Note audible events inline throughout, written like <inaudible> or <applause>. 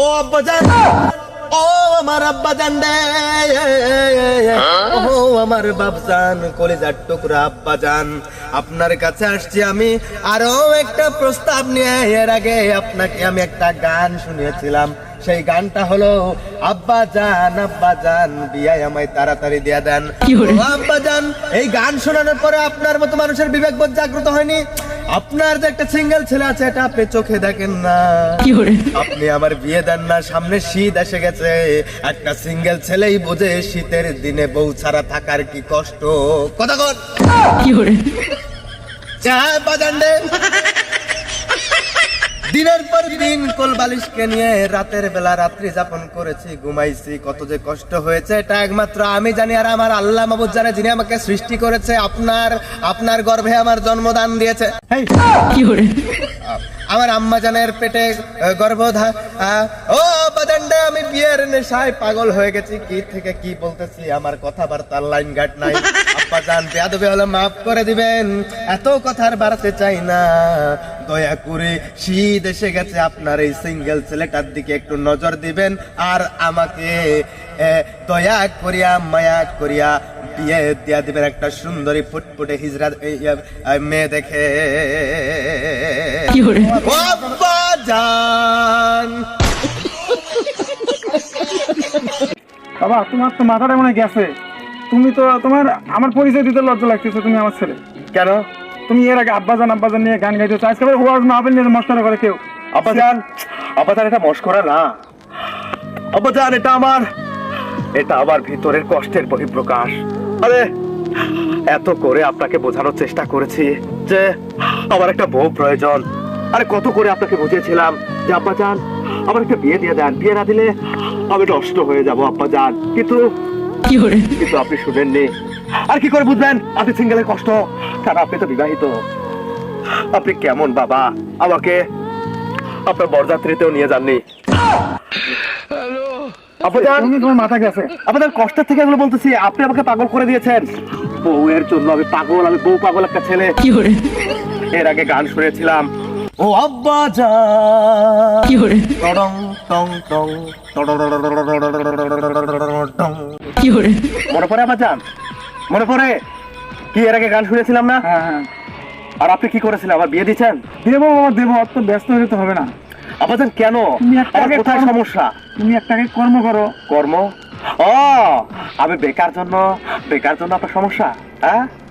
ও আব্বাজান ও আমার আব্বাজান রে। ও আমার বাপজান কলেজার টুকরা আব্বাজান আপনার কাছে আসছি আমি। আরও একটা প্রস্তাব নিয়ে এর আগে আপনাকে আমি একটা গান শুনিয়েছিলাম। সেই গানটা হলো আব্বা জান আব্বা জান বিয়ায় আমায় তাড়াতাড়ি দিয়া দেন। আব্বা জান এই গান শোনানোর পরে আপনার মতো মানুষের বিবেক বোধ জাগ্রত হয়নি? আপনার যে একটা সিঙ্গেল ছেলে আছে এটা আপনি চোখে দেখেন না। আপনি আমার বিয়ে দেন না সামনে শীত এসে গেছে। একটা সিঙ্গেল ছেলেই বোঝে শীতের দিনে বউ ছাড়া থাকার কি কষ্ট। কথা চা বাজান। দিনের পর দিন কোল বালিশকে নিয়ে রাতের বেলা রাত্রি যাপন করেছি ঘুমাইছি কত যে কষ্ট হয়েছে এটা একমাত্র আমি জানি আর আমার আল্লাহ মাবুদ জানে যিনি আমাকে সৃষ্টি করেছে আপনার আপনার গর্ভে আমার জন্মদান দিয়েছে। আমার আম্মা জানের পেটে গর্ভধা ও বাদান্ডে আমি বিয়ের নেশায় পাগল হয়ে গেছি কি থেকে কি বলতেছি আমার কথাবার্তার লাইন গাট নাই। আব্বা বেয়াদবে হলে মাফ করে দিবেন। এত কথার বাড়াতে চাই না। দয়া করে শীত এসে গেছে আপনার এই সিঙ্গেল ছেলেটার দিকে একটু নজর দিবেন। আর আমাকে দয়া করিয়া মায়া করিয়া বিয়ে দিয়া দিবেন একটা সুন্দরী ফুটফুটে হিজরা এই, মেয়ে দেখে। বাবা তোমার তো মাথাটা মনে গেছে। তুমি তো তোমার আমার পরিচয় দিতে লজ্জা লাগতেছে তুমি আমার ছেলে। কেন? তুমি এর আগে আব্বাজান আব্বাজান নিয়ে গান গাইতেছো আজকে ওয়াজ মাহফিল নিয়ে মস্তানা করে কেউ। আব্বাজান আব্বাজান এটা মস্করা না। আব্বাজান এটা আমার এটা আমার ভিতরের কষ্টের বহিঃপ্রকাশ। আরে এত করে আপনাকে বোঝানোর চেষ্টা করেছি যে আমার একটা বউ প্রয়োজন। আরে কত করে আপনাকে বুঝিয়েছিলাম যে আব্বাজান আমার একটা বিয়ে দিয়ে দেন। বিয়ে না দিলে আমি নষ্ট হয়ে যাব আব্বাজান। কিন্তু কিন্তু আপনি শুনেননি। আর কি করে বুঝবেন আপনি সিঙ্গেলের কষ্ট। কারণ আপনি তো বিবাহিত। আপনি কেমন বাবা? আমাকে আপনার বরযাত্রীতেও নিয়ে যাননি। আপনার তোমার মাথা গেছে। আপনার কষ্টের থেকে এগুলো বলতেছি আপনি আমাকে পাগল করে দিয়েছেন। বউয়ের জন্য আমি পাগল আমি বউ পাগল একটা ছেলে। এর আগে গান শুনেছিলাম। ও আব্বা যা। টং টং টং টং মনে পড়ে যান মনে পড়ে কি এর আগে গান শুনেছিলাম না হ্যাঁ হ্যাঁ আর আপনি কি করেছিলেন আবার বিয়ে দিচ্ছেন দেবো বাবা দেবো অত ব্যস্ত তো হবে না আপাতত কেন একটা আমার কোথায় সমস্যা তুমি একটাকে কর্ম করো কর্ম ও আমি বেকার জন্য বেকার জন্য আপনার সমস্যা হ্যাঁ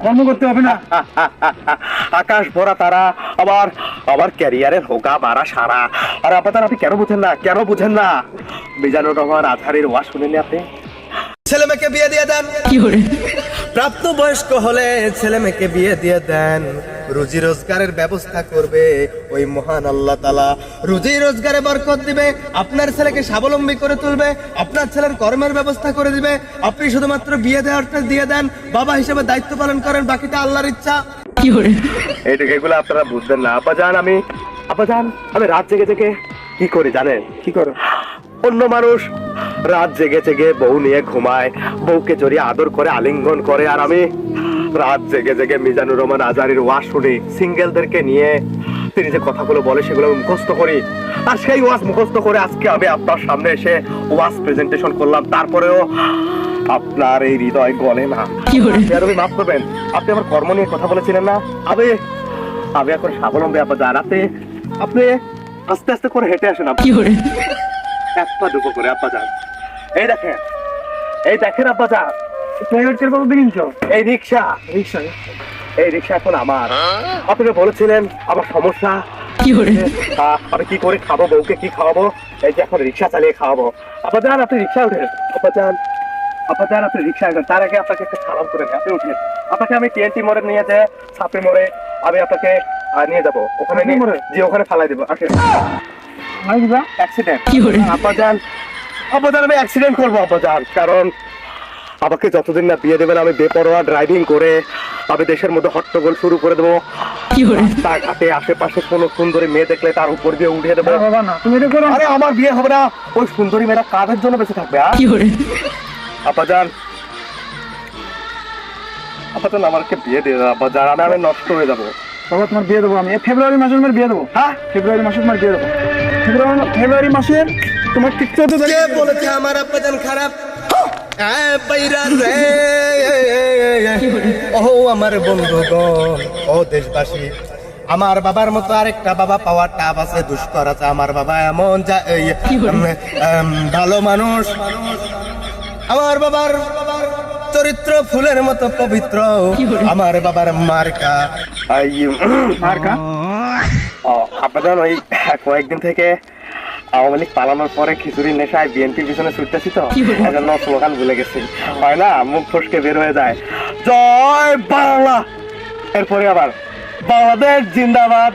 কর্ম করতে হবে না। <laughs> আকাশ ভরা তারা আবার আবার ক্যারিয়ারের হোকা মারা সারা। আর আপনার আপনি কেন বুঝেন না? কেন বুঝেন না? মিজানুর রহমান আধারের ওয়া শুনেনি আপনি? ছেলে মেয়েকে বিয়ে দিয়ে দেন। প্রাপ্ত বয়স্ক হলে ছেলে মেয়েকে বিয়ে দিয়ে দেন। রুজি রোজগারের ব্যবস্থা করবে ওই মহান আল্লাহ তালা রুজি রোজগারে বরকত দিবে আপনার ছেলেকে স্বাবলম্বী করে তুলবে আপনার ছেলের কর্মের ব্যবস্থা করে দিবে। আপনি শুধুমাত্র বিয়ে দেওয়ারটা দিয়ে দেন বাবা হিসেবে দায়িত্ব পালন করেন বাকিটা আল্লাহর ইচ্ছা। এইটুকু এগুলো আপনারা বুঝবেন না। আপা যান আমি আপা যান আমি রাত জেগে জেগে কি করি জানেন? কি করো? অন্য মানুষ রাত জেগে জেগে বউ নিয়ে ঘুমায়। বউকে জড়িয়ে আদর করে আলিঙ্গন করে। আর আমি রাত জেগে জেগে মিজানুর রহমান আজারির ওয়াজ শুনি। সিঙ্গেলদেরকে নিয়ে তিনি যে কথাগুলো বলে সেগুলো আমি মুখস্থ করি। আর সেই ওয়াজ মুখস্থ করে আজকে আমি আপনার সামনে এসে ওয়াজ প্রেজেন্টেশন করলাম। তারপরেও আপনার এই হৃদয় গলে না। আপনি মাফ করবেন। আপনি আমার কর্ম নিয়ে কথা বলেছিলেন না। আবে আমি এখন স্বাবলম্বী আপনার জানাতে আপনি আস্তে আস্তে করে হেঁটে আসেন আপনি এক পা দুপো করে আব্বা যান। এই দেখেন। এই দেখেন আব্বা যান প্রাইভেট কার কত কিনছ এই রিক্সা। রিক্সা এই রিক্সা এখন আমার। আপনাকে বলেছিলেন আমার সমস্যা। আহ, আমি কি করে খাব বউকে কি খাওয়াবো? এই যে এখন রিক্সা চালিয়ে খাওয়াবো। আপা যান আপনি রিক্সা উঠেন। আপা যান। আপা যান আপনি রিক্সা তার আগে আপনাকে একটা সালাম করে আপনি উঠেন। আপনাকে আমি টিএনটি মোড়ে নিয়ে যে সাপে মোড়ে আমি আপনাকে নিয়ে যাব। ওখানে নিয়ে? জি ওখানে ফালাই দেবো। আসেন। ভাই দিবা? অ্যাক্সিডেন্ট আব্বাজান আমি অ্যাক্সিডেন্ট করব আব্বাজান কারণ আমাকে যতদিন না বিয়ে দেবেন আমি বেপরোয়া ড্রাইভিং করে আমি দেশের মধ্যে হট্টগোল শুরু করে দেবো। তার ঘাটে আশেপাশে কোনো সুন্দরী মেয়ে দেখলে তার উপর দিয়ে উঠিয়ে দেবো। না তুমি এটা করো। আরে আমার বিয়ে হবে না। ওই সুন্দরী মেয়েরা কাদের জন্য বেঁচে থাকবে আর আব্বাজান আব্বাজান আমাকে বিয়ে দিয়ে দেন আব্বাজান আমি আমি নষ্ট হয়ে যাব। বাবা তোমার বিয়ে দেবো আমি। ফেব্রুয়ারি মাসে তোমার বিয়ে দেবো। হ্যাঁ? ফেব্রুয়ারি মাসে তোমার বিয়ে দেবো। ফেব্রুয়ারি ফেব্রুয়ারি মাসের তোমার ঠিক চোদ্দ কে বলেছে আমার আব্বাজান খারাপ? বাইরা ও আমার বন্ধুগণ ও দেশবাসী আমার বাবার মতো আরেকটা বাবা পাওয়ার টাপ আছে দুষ্কর আছে। আমার বাবা এমন যা ভালো মানুষ। আমার বাবার চরিত্র ফুলের মতো পবিত্র। আমার বাবার মার্কা। মার্কা? আপনাদের ওই কয়েকদিন থেকে আওয়ামী লীগ পালানোর পরে খিচুড়ির নেশায় বিএনপির পিছনে ছুটতেছি তো এজন্য স্লোগান ভুলে গেছি। হয় না? মুখ ফসকে বের হয়ে যায়। জয় বাংলা! এরপরে আবার বাংলাদেশ জিন্দাবাদ।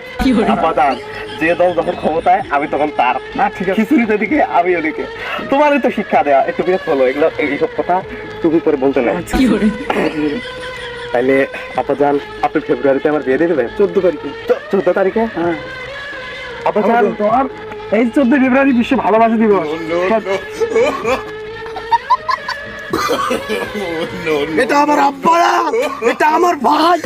আপাদান। যে দল যখন ক্ষমতায় আমি তখন তার। না ঠিক আছে। খিচুড়িতে দিকে আমি ওদিকে। তোমারই তো শিক্ষা দেয়া একটু বিরত হলো এগুলো এইসব কথা তুমি করে বলতে নাই। তাইলে আপাজান আপনি ফেব্রুয়ারিতে আমার বিয়ে দিয়ে দেবেন? চোদ্দ তারিখে। চোদ্দ তারিখে? হ্যাঁ। আপাজান? তোমার এই চোদ্দ ফেব্রুয়ারি বিশ্ব ভালোবাসা দিবস। এটা আমার আব্বারা! এটা আমার ভাই!